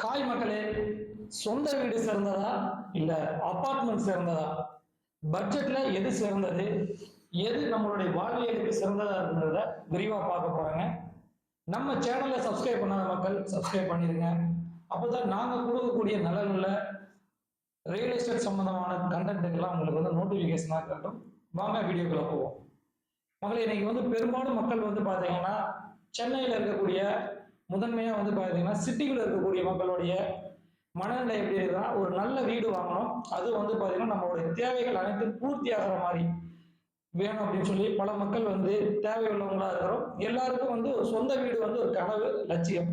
Hi மக்களே சொந்த வீடு சிறந்ததா இல்ல அபார்ட்மெண்ட் சிறந்ததா பட்ஜெட்ல எது சிறந்தது? எது நம்மளுடைய வாழ்வியலுக்கு சிறந்ததா இருந்தத விரிவா பார்க்க போறாங்க. நம்ம சேனலை சப்ஸ்கிரைப் பண்ணாத மக்கள் சப்ஸ்கிரைப் பண்ணிருங்க. அப்போதான் நாங்க கொடுக்கக்கூடிய நல்ல நல்ல ரியல் எஸ்டேட் சம்பந்தமான கண்டென்ட்டுக்கெல்லாம் உங்களுக்கு வந்து நோட்டிஃபிகேஷனாக இருக்கட்டும். வாங்க வீடியோக்குள்ள போவோம். மக்கள் இன்னைக்கு வந்து பெரும்பாலும் மக்கள் வந்து பாத்தீங்கன்னா சென்னையில் இருக்கக்கூடிய முதன்மையாக வந்து பார்த்தீங்கன்னா சிட்டிக்குள்ள இருக்கக்கூடிய மக்களுடைய மனநிலை எப்படி இருக்குன்னா ஒரு நல்ல வீடு வாங்கணும். அது வந்து பார்த்தீங்கன்னா நம்மளுடைய தேவைகள் அனைத்தும் பூர்த்தி ஆகிற மாதிரி வேணும் அப்படின்னு சொல்லி பல மக்கள் வந்து தேவையுள்ளவங்களா இருக்கிறோம். எல்லாருக்கும் வந்து ஒரு சொந்த வீடு வந்து ஒரு கனவு லட்சியம்.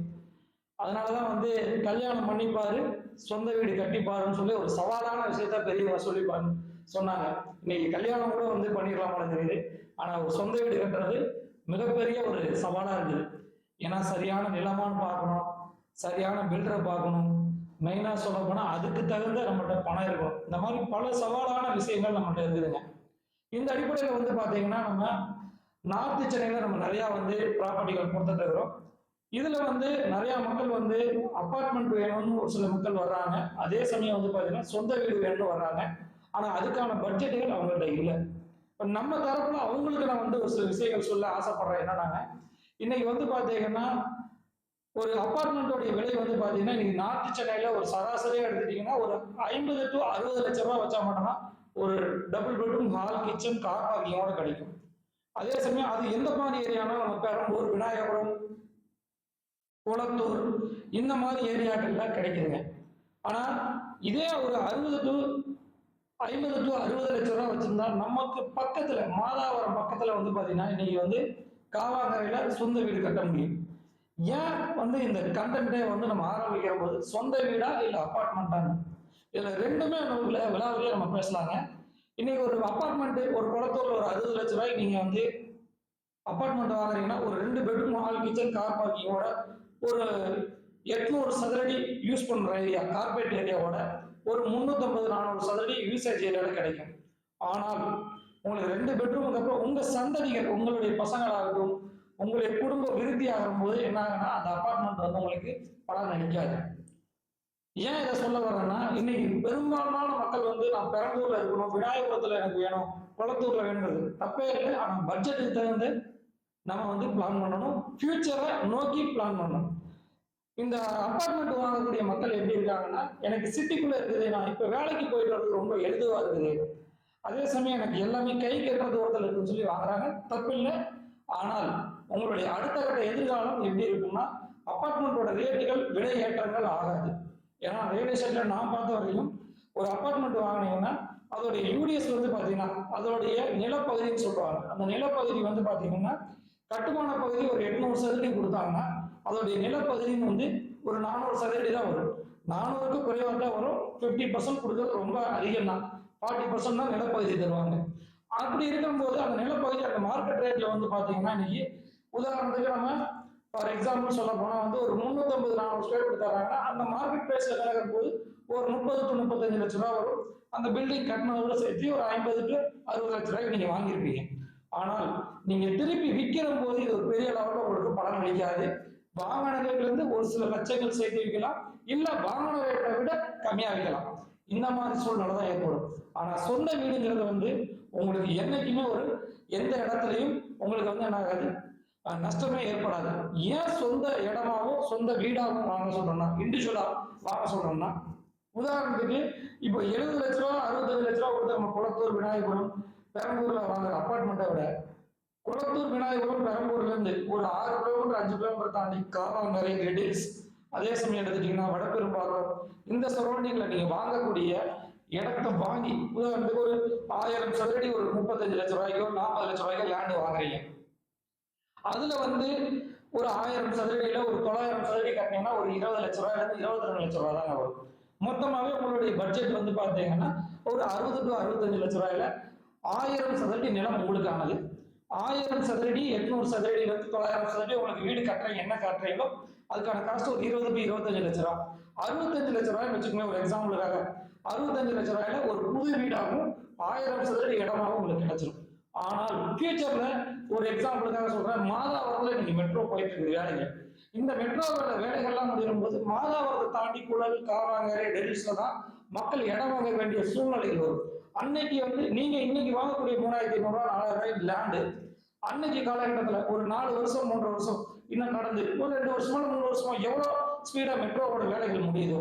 அதனாலதான் வந்து கல்யாணம் பண்ணிப்பாரு சொந்த வீடு கட்டிப்பாருன்னு சொல்லி ஒரு சவாலான விஷயத்த பெரியவங்க சொல்லிப்பாரு சொன்னாங்க. இன்னைக்கு கல்யாணம் கூட வந்து பண்ணிடலாமான்னு தெரியுது. ஆனா ஒரு சொந்த வீடு கட்டுறது மிகப்பெரிய ஒரு சவாலா இருக்குது. ஏன்னா சரியான நிலமானு பார்க்கணும் சரியான பில்டரை பார்க்கணும். மெயினாக சொல்ல போனால் அதுக்கு தகுந்த நம்மகிட்ட பணம் இருக்கும். இந்த மாதிரி பல சவாலான விஷயங்கள் நம்மகிட்ட இருக்குதுங்க. இந்த அடிப்படையில் வந்து பார்த்தீங்கன்னா நம்ம நார்த்து சென்னையில் நம்ம நிறையா வந்து ப்ராப்பர்ட்டிகள் கொடுத்துட்டு இருக்கிறோம். இதில் வந்து நிறையா மக்கள் வந்து அப்பார்ட்மெண்ட் வேணும்னு ஒரு சில மக்கள் வர்றாங்க. அதே சமயம் வந்து பார்த்தீங்கன்னா சொந்த வீடு வேணும்னு வர்றாங்க. ஆனால் அதுக்கான பட்ஜெட்டுகள் அவங்கள்ட்ட இல்லை. இப்போ நம்ம தரப்புல அவங்களுக்கு நான் வந்து ஒரு சில விஷயங்கள் சொல்ல ஆசைப்படுறேன். என்னன்னாங்க இன்னைக்கு வந்து பாத்தீங்கன்னா ஒரு அப்பார்ட்மெண்ட்டோடைய விலை வந்து பாத்தீங்கன்னா இன்னைக்கு நார்த்து சென்னையில ஒரு சராசரியா எடுத்துட்டீங்கன்னா ஒரு ஐம்பது டு அறுபது லட்சம் ரூபாய் வச்சா மட்டும்தான் ஒரு double bedroom hall kitchen car பார்க்கிங்கோட கிடைக்கும். அதே சமயம் அது எந்த மாதிரி ஏரியானா நம்ம பெரம்பூர் விநாயகபுரம் குளத்தூர் இந்த மாதிரி ஏரியாக்கள்லாம் கிடைக்குதுங்க. ஆனா இதே ஒரு அறுபது டு ஐம்பது டு அறுபது லட்சம் ரூபா வச்சிருந்தா நமக்கு பக்கத்துல மாதாவரம் பக்கத்துல வந்து பாத்தீங்கன்னா இன்னைக்கு வந்து காவாக்கரையில் சொந்த வீடு கட்ட முடியும்? ஏன் வந்து இந்த கண்டென்ட்டே வந்து நம்ம ஆரம்பிக்கிற போது சொந்த வீடா இல்லை அபார்ட்மெண்ட்டான்னு இதில் ரெண்டுமே நம்ம விழாவிலேயே நம்ம பேசலாங்க இன்னைக்கு ஒரு அப்பார்ட்மெண்ட்டு ஒரு குளத்தூர்ல ஒரு அறுபது லட்ச ரூபாய்க்கு நீங்கள் வந்து அப்பார்ட்மெண்ட் வாங்குறீங்கன்னா ஒரு ரெண்டு பெட்ரூம் ஹால் கிச்சன் கார் பார்க்கிங்கோட ஒரு எட்நூறு சதுரடி யூஸ் பண்ணுற ஏரியா கார்பரேட் ஏரியாவோட ஒரு முந்நூற்றம்பது நானூறு சதுரடி யூசேஜ் ஏரியாவில் கிடைக்கும். ஆனால் உங்களுக்கு ரெண்டு பெட்ரூமுக்கு அப்புறம் உங்க சந்ததிகள் உங்களுடைய பசங்களாகட்டும் உங்களுடைய குடும்ப விருத்தி ஆகும் போது என்ன ஆகுனா அந்த அபார்ட்மெண்ட் வந்து உங்களுக்கு படம் நினைக்காது ஏன் இதை சொல்ல வரேன்னா இன்னைக்கு பெரும்பாலான மக்கள் வந்து நான் பெரம்பூர்ல இருக்கணும் விநாயகபுரத்துல எனக்கு வேணும் குளத்தூர்ல வேணுங்கிறது. தப்பே இல்லை. ஆனா பட்ஜெட்டுக்கு தகுந்த நம்ம வந்து பிளான் பண்ணணும். ஃபியூச்சரை நோக்கி பிளான் பண்ணணும். இந்த அபார்ட்மெண்ட் வாங்கக்கூடிய மக்கள் எப்படி இருக்காங்கன்னா எனக்கு சிட்டிக்குள்ள இருக்குது நான் இப்ப வேலைக்கு போயிட்டு வர்றது ரொம்ப எளிதுவா இருக்குது. அதே சமயம் எனக்கு எல்லாமே கை கெட்ட தூரத்தில் இருக்குன்னு சொல்லி வாங்குறாங்க. தப்பில்லை. ஆனால் உங்களுடைய அடுத்த கட்ட எதிர்காலம் எப்படி இருக்கும்னா அப்பார்ட்மெண்ட்டோட ரேட்டுகள் விலை ஏற்றங்கள் ஆகாது. ஏன்னா ரியல் எஸ்டேட்ல நான் பார்த்த வரையும் ஒரு அப்பார்ட்மெண்ட் வாங்கினீங்கன்னா அதோடைய யூடிஎஸ் வந்து பார்த்தீங்கன்னா அதோடைய நிலப்பகுதின்னு சொல்லுவாங்க. அந்த நிலப்பகுதி வந்து பார்த்தீங்கன்னா கட்டுமான பகுதி ஒரு எட்நூறு சதுரடி கொடுத்தாங்கன்னா அதோடைய நிலப்பகுதின்னு வந்து ஒரு நானூறு சதுரடி தான் வரும். நானூறுக்கு குறைவாக தான் வரும். ஃபிஃப்டி பர்சன்ட் கொடுக்கறது ரொம்ப அதிகம் தான் ஃபார்ட்டி பர்சன்ட் தான் நிலப்பகுதி தருவாங்க. அப்படி இருக்கும்போது அந்த நிலப்பகுதி அந்த மார்க்கெட் ரேட்ல வந்து பார்த்தீங்கன்னா இன்னைக்கு உதாரணத்துக்கு நம்ம ஃபார் எக்ஸாம்பிள் சொல்ல போனால் வந்து ஒரு முந்நூற்றம்பது நானூறு ஸ்கொயர் ஃபீட் தராங்கன்னா அந்த மார்க்கெட் பிரைஸில் கிடக்கும் போது ஒரு முப்பது டு முப்பத்தஞ்சு லட்ச ரூபா வரும். அந்த பில்டிங் கட்டினதோட சேர்த்து ஒரு ஐம்பது டு அறுபது லட்ச ரூபாய்க்கு நீங்கள் வாங்கியிருப்பீங்க. ஆனால் நீங்கள் திருப்பி விற்கிற போது இது ஒரு பெரிய லெவலில் உங்களுக்கு பலன் அளிக்காது. வாங்கின ஒரு சில லட்சங்கள் சேர்த்து விற்கலாம். இல்லை வாங்கின ரேட்டை விட கம்மியாக விற்கலாம். இந்த மாதிரி சூழ்நிலை தான் ஏற்படும். ஆனா சொந்த வீடுங்கிறது வந்து உங்களுக்கு என்னைக்குமே ஒரு எந்த இடத்துலையும் உங்களுக்கு வந்து என்ன ஆகாது? நஷ்டமே ஏற்படாது. ஏன் சொந்த இடமாகவும் சொந்த வீடாகவும் வாங்க சொல்றோம்னா இண்டிவிஜுவலா வாங்க சொல்றோம்னா உதாரணத்துக்கு இப்போ எழுபது லட்ச ரூபா அறுபத்தஞ்சு லட்ச ரூபா கொடுத்து நம்ம குளத்தூர் விநாயகபுரம் பெரம்பூர்ல வாங்குற அப்பார்ட்மெண்ட்டை விட குளத்தூர் விநாயகபுரம் பெரம்பூர்ல இருந்து ஒரு ஆறு கிலோமீட்டர் அஞ்சு கிலோமீட்டர் தாண்டி காவாங்கரை ரெடில்ஸ் அதே சமயம் எடுத்துட்டீங்கன்னா வடபெரும்பாக்கம் இந்த சரௌண்டிங்ல நீங்க வாங்கக்கூடிய இடத்த வாங்கி உதாரணத்துக்கு ஒரு ஆயிரம் சதுரடி ஒரு முப்பத்தஞ்சு லட்ச ரூபாய்க்கோ நாற்பது லட்ச ரூபாய்க்கோ லேண்டு வாங்குறீங்க. அதுல வந்து ஒரு ஆயிரம் சதுரடியில ஒரு தொள்ளாயிரம் சதுரடி கட்டினீங்கன்னா ஒரு இருபது லட்ச ரூபாயில இருந்து இருபத்தி ரெண்டு லட்ச ரூபாய் தான் வரும். மொத்தமாவே உங்களுடைய பட்ஜெட் வந்து பாத்தீங்கன்னா ஒரு அறுபது டு அறுபத்தஞ்சு லட்ச ரூபாயில ஆயிரம் சதுரடி நிலம் உங்களுக்கானது. ஆயிரம் சதுரடி எட்நூறு சதுரடியில இருந்து தொள்ளாயிரம் சதுரடி உங்களுக்கு வீடு கட்டுறீங்க என்ன கட்டுறீங்களோ அதுக்கான காஸ்ட் ஒரு இருபது டு இருபத்தஞ்சு லட்ச ரூபா. அறுபத்தஞ்சு லட்ச ரூபாய் வச்சுக்கோங்க ஒரு எக்ஸாம்பிளுக்காக அறுபத்தஞ்சு லட்ச ரூபாயில ஒரு புது வீடாகவும் ஆயிரம் சதுரடி இடமாகவும் உங்களுக்கு கிடைச்சிரும். ஆனால் ஃபியூச்சர்ல ஒரு எக்ஸாம்பிளுக்காக சொல்றேன் மாதாவரத்துல நீங்க மெட்ரோ போயிட்டு இருக்குது வேலைங்க. இந்த மெட்ரோ வேலைகள்லாம் முடியும் போது மாதாவரத்தை தாண்டி குழல் காவாங்கரை டெல்லிஸ்ல தான் மக்கள் இடம் வாங்க வேண்டிய சூழ்நிலைகள் வரும். அன்னைக்கு வந்து நீங்க இன்னைக்கு வாங்கக்கூடிய மூணாயிரத்தி ஐநூறுரூவா நாலாயிரம் ரூபாய் லேண்டு அன்னைக்கு காலகட்டத்தில் ஒரு நாலு வருஷம் மூன்று வருஷம் இன்னும் நடந்து ஒரு ரெண்டு வருஷமா மூணு வருஷமா எவ்வளோ ஸ்பீடாக மெட்ரோவோட வேலைகள் முடியுதோ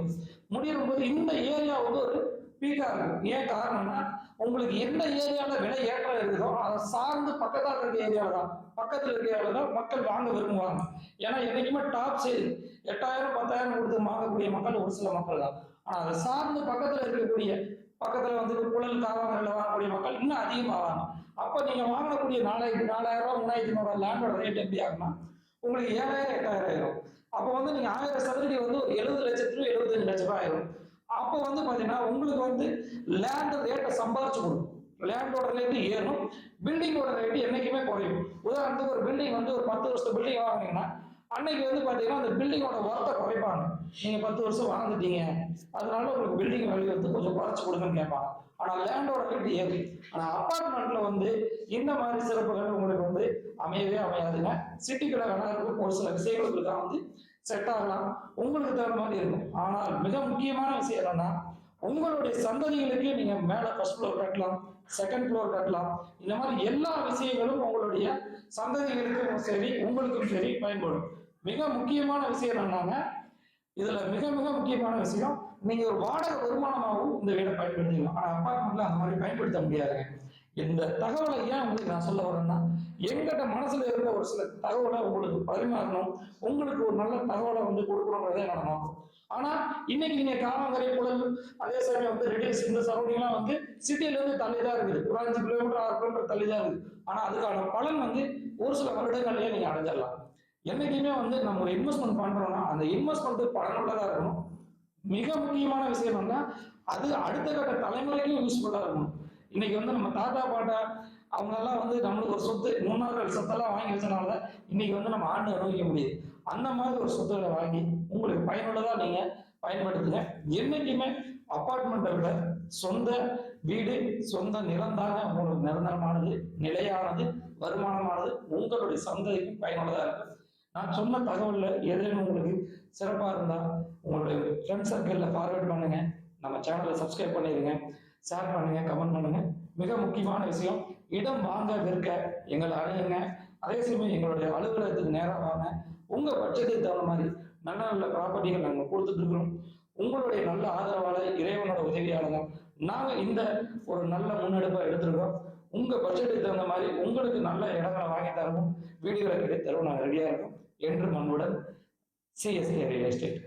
முடியும் போது இந்த ஏரியா வந்து ஒரு பீக்காக இருக்கும். ஏன் காரணம்னா உங்களுக்கு எந்த ஏரியாவில் விலை ஏற்றம் இருக்குதோ அதை சார்ந்து பக்கத்தால் இருக்க ஏரியாவில் தான். பக்கத்தில் இருக்க ஏரியாவில் தான் மக்கள் வாங்க விரும்புவாங்க. ஏன்னா என்றைக்குமே டாப் சேல் எட்டாயிரம் பத்தாயிரம் கொடுத்து வாங்கக்கூடிய மக்கள் ஒரு சில மக்கள் தான். ஆனால் அதை சார்ந்து பக்கத்தில் இருக்கக்கூடிய பக்கத்தில் வந்து குழல் காவாங்கல்ல வாங்கக்கூடிய மக்கள் இன்னும் அதிகமாவாங்க. அப்போ நீங்கள் வாங்கக்கூடிய நாலாயிரத்தி நாலாயிரம் ரூபா மூணாயிரத்தி நூறுரூவா லேண்டோட ரேட் எப்படி ஆகும்னா உங்களுக்கு ஏழாயிரம் எட்டாயிரம் ஆயிரும். அப்போ வந்து நீங்க ஆயிரம் சதுரடி வந்து ஒரு எழுபது லட்சத்துல எழுபத்தஞ்சு லட்ச ரூபாய் ஆயிரும். அப்போ வந்து பாத்தீங்கன்னா உங்களுக்கு வந்து லேண்ட் ரேட்டை சம்பாரிச்சு கொடுக்கும். லேண்டோட ரேட்டு ஏறும் பில்டிங்கோட ரேட்டு என்னைக்குமே குறையும். உதாரணத்துக்கு ஒரு பில்டிங் வந்து ஒரு பத்து வருஷம் பில்டிங் வாங்குனீங்கன்னா அன்னைக்கு வந்து பாத்தீங்கன்னா அந்த பில்டிங்கோட ஒர்த்தை குறைப்பாங்க. நீங்க பத்து வருஷம் வாழ்ந்துட்டீங்க. அதனால உங்களுக்கு பில்டிங் வேல்யூ வந்து கொஞ்சம் குறைச்சு கொடுங்கன்னு கேட்பாங்க. ஆனா லேண்டோட ரேட் ஏறி. ஆனா அப்பார்ட்மெண்ட்ல வந்து இந்த மாதிரி சிறப்புகள் உங்களுக்கு வந்து அமையவே அமையாதுங்க. சிட்டிக்குள்ள வேணா இருக்கும் ஒரு சில விஷயங்களுக்கு தான் வந்து செட் ஆகலாம். உங்களுக்கு தகுந்த மாதிரி இருக்கும். ஆனால் மிக முக்கியமான விஷயம் என்னன்னா உங்களுடைய சந்ததிகளுக்கு நீங்க மேல ஃபர்ஸ்ட் ஃப்ளோர் கட்டலாம் செகண்ட் ஃப்ளோர் கட்டலாம். இந்த மாதிரி எல்லா விஷயங்களும் உங்களுடைய சந்ததிகளுக்கும் சரி உங்களுக்கும் சரி பயன்படும். மிக முக்கியமான விஷயம் என்னன்னா இதுல மிக மிக முக்கியமான விஷயம் நீங்க ஒரு வாடகை வருமானமாகவும் இந்த வீடை பயன்படுத்திக்கலாம். ஆனா அப்பார்ட்மெண்ட்ல அந்த மாதிரி பயன்படுத்த முடியாதுங்க. இந்த தகவலை ஏன் உங்களுக்கு நான் சொல்ல வரேன்னா எங்கிட்ட மனசுல இருந்த ஒரு சில தகவலை உங்களுக்கு பரிமாறணும். உங்களுக்கு ஒரு நல்ல தகவலை வந்து கொடுக்கணுங்கிறதே என்னோட நோக்கம். ஆனா இன்னைக்கு நீங்க காவாங்கரை குழல் அதே சமயம் வந்து ரெடியூஸ் இந்த சரௌண்டிங்லாம் வந்து சிட்டில இருந்து தள்ளிதான் இருக்குது. ஒரு அஞ்சு கிலோமீட்டர் ஆறு கிலோமீட்டர் தள்ளி தான் இருக்குது. ஆனா அதுக்கான பலன் வந்து ஒரு சில வருடங்கள்லயே நீங்க அடைஞ்சிடலாம். என்னைக்குமே வந்து நம்ம இன்வெஸ்ட்மெண்ட் பண்றோம்னா அந்த இன்வெஸ்ட்மெண்ட் பலனுள்ளதா இருக்கணும். மிக முக்கியமான விஷயம் என்னன்னா அது அடுத்த கட்ட தலைமுறைக்கும் யூஸ்ஃபுல்லா இருக்கணும். இன்னைக்கு வந்து நம்ம தாத்தா பாட்டா அவங்க எல்லாம் வந்து நம்மளுக்கு ஒரு சொத்து முன்னோர்கள் சொத்தெல்லாம் வாங்கி வச்சனால இன்னைக்கு வந்து நம்ம ஆண்டு அனுபவிக்க முடியுது. அந்த மாதிரி ஒரு சொத்துக்களை வாங்கி உங்களுக்கு பயனுள்ளதா நீங்க பயன்படுத்துங்க. என்னைக்குமே அப்பார்ட்மெண்ட்டை விட சொந்த வீடு சொந்த நிலம்தாங்க உங்களுக்கு நிரந்தரமானது நிலையானது வருமானமானது உங்களுடைய சந்ததிக்கும் பயனுள்ளதாக இருக்கும். நான் சொன்ன தகவலில் ஏதேனும் உங்களுக்கு சிறப்பாக இருந்தால் உங்களுடைய ஃப்ரெண்ட் சர்க்கிளில் ஃபார்வர்ட் பண்ணுங்க. நம்ம சேனலை சப்ஸ்கிரைப் பண்ணிடுங்க. ஷேர் பண்ணுங்க கமெண்ட் பண்ணுங்க. மிக முக்கியமான விஷயம் இடம் வாங்க விற்க எங்களை அணுகுங்க. அதே சமயம் எங்களுடைய அலுவலகத்துக்கு நேராக வாங்க. உங்க பட்ஜெட்டுக்கு தகுந்த மாதிரி நல்ல நல்ல ப்ராப்பர்ட்டிகள் நாங்கள் கொடுத்துட்ருக்குறோம் உங்களுடைய நல்ல ஆதரவாளர் இறைவனோட உதவியால தான் இந்த ஒரு நல்ல முன்னெடுப்பை எடுத்திருக்கோம். உங்க பட்ஜெட்டுக்கு தகுந்த மாதிரி உங்களுக்கு நல்ல இடங்களை வாங்கி தரவும் வீடுகளை கிடைத்து தரவும் நாங்கள் ரெடியாக இருக்கோம். என்று மண்ணுடன் சிஎஸ்கே ரியல் எஸ்டேட்